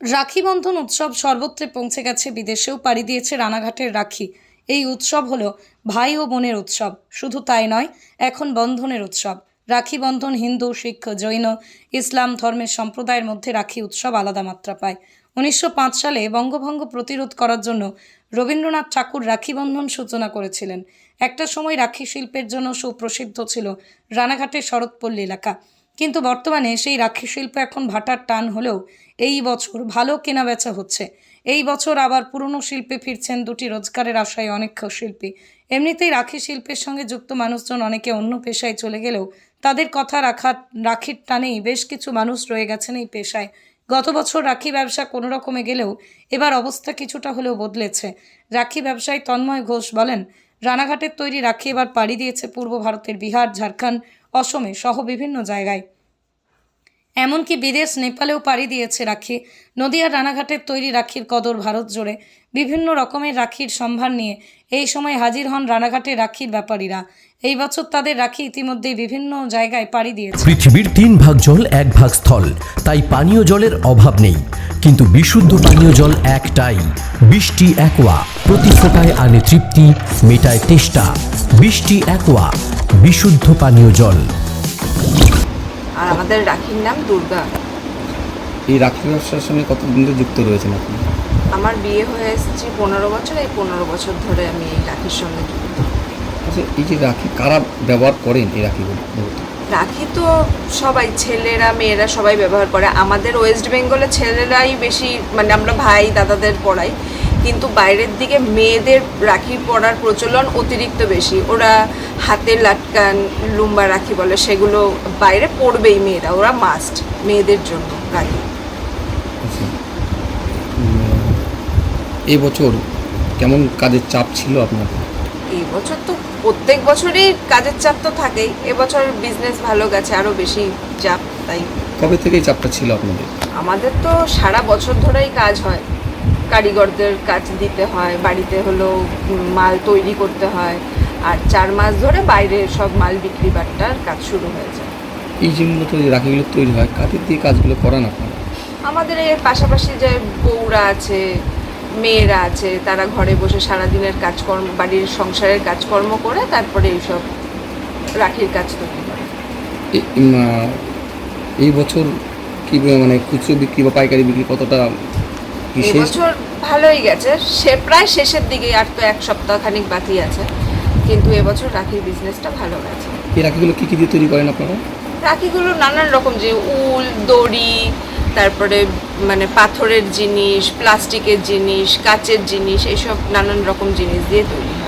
রাখি বন্ধন উৎসব সর্বত্রে পৌঁছে গেছে, বিদেশেও পাড়ি দিয়েছে রানাঘাটের রাখি। এই উৎসব হলো ভাই ও বোনের উৎসব, শুধু তাই নয়, এখন বন্ধনের উৎসব। রাখি বন্ধন হিন্দু, শিখ, জৈন, ইসলাম ধর্মের সম্প্রদায়ের মধ্যে রাখি উৎসব আলাদা মাত্রা পায়। উনিশশো পাঁচ সালে বঙ্গভঙ্গ প্রতিরোধ করার জন্য রবীন্দ্রনাথ ঠাকুর রাখি বন্ধন সূচনা করেছিলেন। একটা সময় রাখি শিল্পের জন্য সুপ্রসিদ্ধ ছিল রানাঘাটের শরৎপল্লী এলাকা। কিন্তু বর্তমানে সেই রাখি শিল্প এখন ভাটার টান হলেও এই বছর ভালো কেনাবেচা হচ্ছে। এই বছর আবার পুরনো শিল্পে ফিরছেন দুটি রোজগারের আশায় অনেক শিল্পী। এমনিতেই রাখি শিল্পের সঙ্গে যুক্ত মানুষজন অনেকে অন্য পেশায় চলে গেলেও তাদের কথা রাখা রাখির টানেই বেশ কিছু মানুষ রয়ে গেছেন এই পেশায়। গত বছর রাখি ব্যবসা কোনো রকমে গেলেও এবার অবস্থা কিছুটা হলেও বদলেছে। রাখি ব্যবসায়ী তন্ময় ঘোষ বলেন, রানাঘাটের তৈরি রাখি এবার পাড়ি দিয়েছে পূর্ব ভারতের বিহার, ঝাড়খণ্ড অসমে সহ বিভিন্ন জায়গায়। এমনকি বিদেশ নেপালেও পাড়ি দিয়েছে রাখি। নদিয়ার রানাঘাটের তৈরি রাখির কদর ভারত জুড়ে। বিভিন্ন রকমের রাখির সম্ভার নিয়ে এই সময় হাজির হন রানাঘাটে রাখির ব্যাপারীরা। এই বছর তাদের রাখি ইতিমধ্যেই বিভিন্ন জায়গায় পাড়ি দিয়েছে। পৃথিবীর তিন ভাগ জল, এক ভাগ স্থল। তাই পানীয় জলের অভাব নেই। কিন্তু বিশুদ্ধ পানীয় জল একটাই। বৃষ্টি একোয়া। প্রতি ফোটায় আনে তৃপ্তি, মেটায় তেষ্টা। বৃষ্টি একোয়া। বিশুদ্ধ পানীয় জল। আর আমাদের রাখির নাম দুর্গা। এই রাখি ব্যবসার সঙ্গে কতদিন ধরে যুক্ত রয়েছেন আপনি? আমার বিয়ে হয়ে এসেছি পনেরো বছর এই পনেরো বছর ধরে আমি এই রাখির সঙ্গে যুক্ত। আচ্ছা এই যে রাখি কারা ব্যবহার করেন এই রাখিগুলো রাখি তো সবাই ছেলেরা মেয়েরা সবাই ব্যবহার করে। আমাদের ওয়েস্ট বেঙ্গলে ছেলেরাই বেশি মানে আমরা ভাই দাদাদের পড়াই। কিন্তু বাইরের দিকে মেয়েদের রাখি পরার প্রচলন অতিরিক্ত বেশি। ওরা হাতে লাটকান লুম্বা রাখি বলে সেগুলো বাইরে পড়বেই মেয়েরা। ওরা মাস্ট মেয়েদের জন্য রাখি। এই বছর কেমন কাজের চাপ ছিল আপনার? এই বছর তো প্রত্যেক বছরই কাজের চাপ তো থাকেই। এবছর বিজনেস ভালো গেছে আরও বেশি চাপ তাই। কবে থেকে এই চাপটা ছিল আপনাদের? আমাদের তো সারা বছর ধরেই কাজ হয়। কারিগরদের কাজ দিতে হয় বাড়িতে হলো মাল তৈরি করতে হয় আর চার মাস ধরে বাইরে সব মাল বিক্রি বাট্টার কাজ শুরু হয়ে যায়। এই যে মূলত এই রাখিগুলো তৈরি হয় কাদের দিয়ে কাজগুলো করান আপনারা? আমাদের এর পাশাপাশি যে বউরা আছে মেয়েরা আছে তারা ঘরে বসে সারাদিনের কাজকর্ম বাড়ির সংসারের কাজকর্ম করে তারপরে এইসব রাখির কাজ তৈরি করে। এই বছর কি মানে খুচরো বিক্রি বা পাইকারি বিক্রি কতটা কি শেষ এবছর ভালোই গেছে। সে প্রায় শেষের দিকে আর তো এক সপ্তাহ খানিক বাকি আছে। কিন্তু এবছর রাখির বিজনেসটা ভালো গেছে। এই রাখিগুলো কী কী দিয়ে তৈরি করেন আপনারা? রাখিগুলো নানান রকম যে উল দড়ি তারপরে মানে পাথরের জিনিস প্লাস্টিকের জিনিস কাচের জিনিস এসব নানান রকম জিনিস দিয়ে তৈরি হয়।